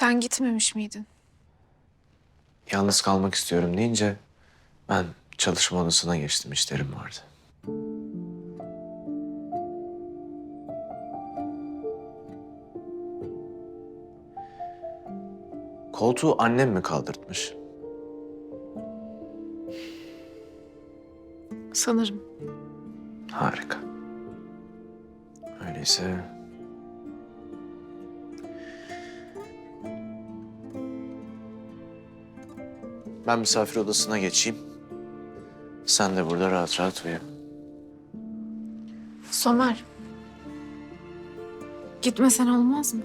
Sen gitmemiş miydin? Yalnız kalmak istiyorum deyince ben çalışma odasına geçtim işlerim vardı. Koltuğu annem mi kaldırtmış? Sanırım. Harika. Öyleyse... Ben misafir odasına geçeyim. Sen de burada rahat rahat uyu. Somer. Gitmesen olmaz mı?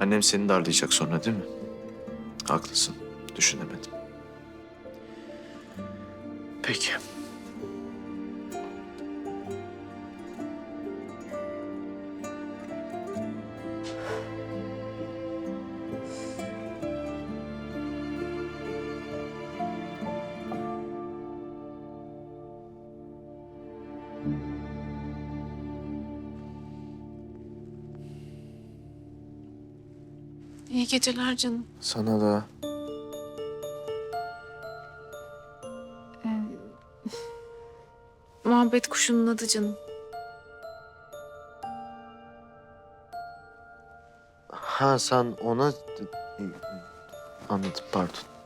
Annem seni darlayacak sonra değil mi? Haklısın. Düşünemedim. Peki. İyi geceler canım. Sana da Muhabbet kuşunun adı canım. Ha sen ona... Anladım pardon.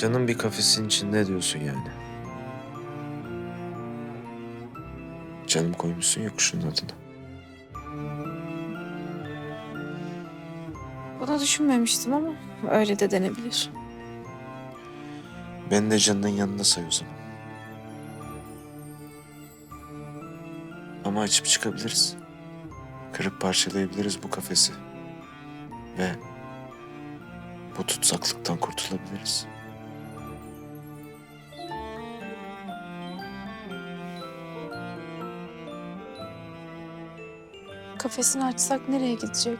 Canım bir kafesin içinde diyorsun yani. Canım koymuşsun ya kuşun adını. Bunu düşünmemiştim ama öyle de denebilir. Beni de canının yanında say o zaman. Ama açıp çıkabiliriz. Kırıp parçalayabiliriz bu kafesi. Ve bu tutsaklıktan kurtulabiliriz. Kafesini açsak nereye gidecek?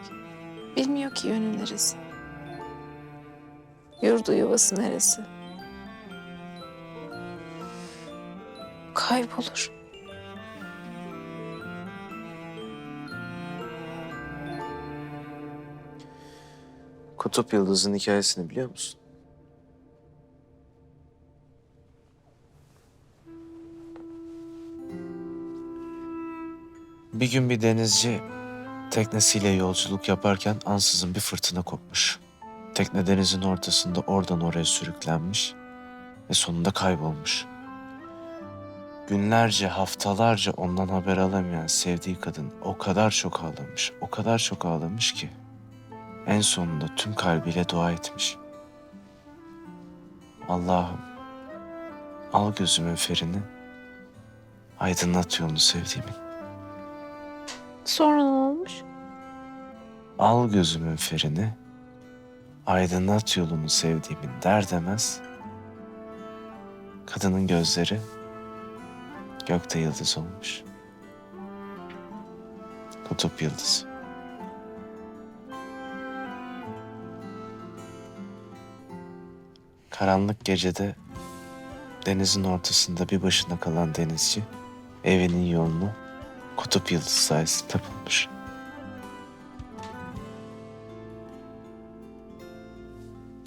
Bilmiyor ki yönü neresi. Yurdu yuvası neresi? Kaybolur. Kutup Yıldız'ın hikayesini biliyor musun? Bir gün bir denizci teknesiyle yolculuk yaparken ansızın bir fırtına kopmuş. Tekne denizin ortasında oradan oraya sürüklenmiş ve sonunda kaybolmuş. Günlerce, haftalarca ondan haber alamayan sevdiği kadın o kadar çok ağlamış, o kadar çok ağlamış ki en sonunda tüm kalbiyle dua etmiş. Allah'ım al gözümün ferini, aydınlat yolunu sevdiğimin. Sonra ne olmuş? Al gözümün ferini, aydınlat yolumu sevdiğimin der demez. Kadının gözleri gökte yıldız olmuş. Kutup yıldızı. Karanlık gecede denizin ortasında bir başına kalan denizci evinin yolunu kutup yıldızı sayesinde bulmuş.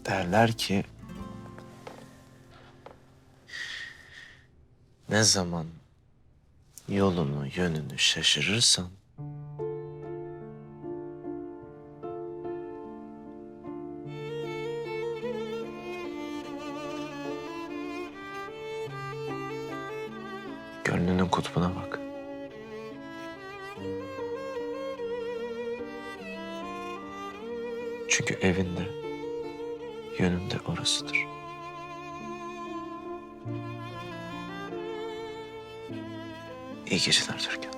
Derler ki ne zaman yolunu yönünü şaşırırsan gönlünün kutbuna bak. Çünkü evinde, yönünde orasıdır. İyi geceler Türkan.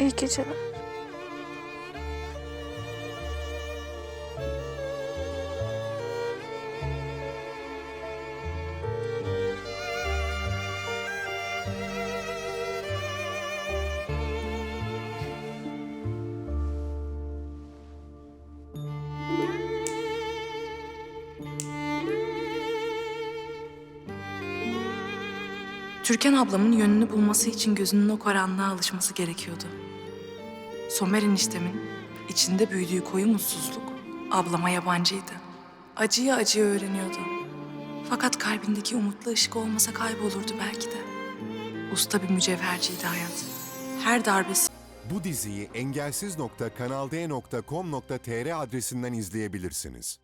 İyi geceler. Türkan ablamın yönünü bulması için gözünün o karanlığa alışması gerekiyordu. Somer eniştemin içinde büyüdüğü koyu mutsuzluk ablama yabancıydı. Acıyı acıyı öğreniyordu. Fakat kalbindeki umutlu ışık olmasa kaybolurdu belki de. Usta bir mücevherciydi hayat. Her darbesi Bu diziyi engelsiz.kanalde.com.tr adresinden izleyebilirsiniz.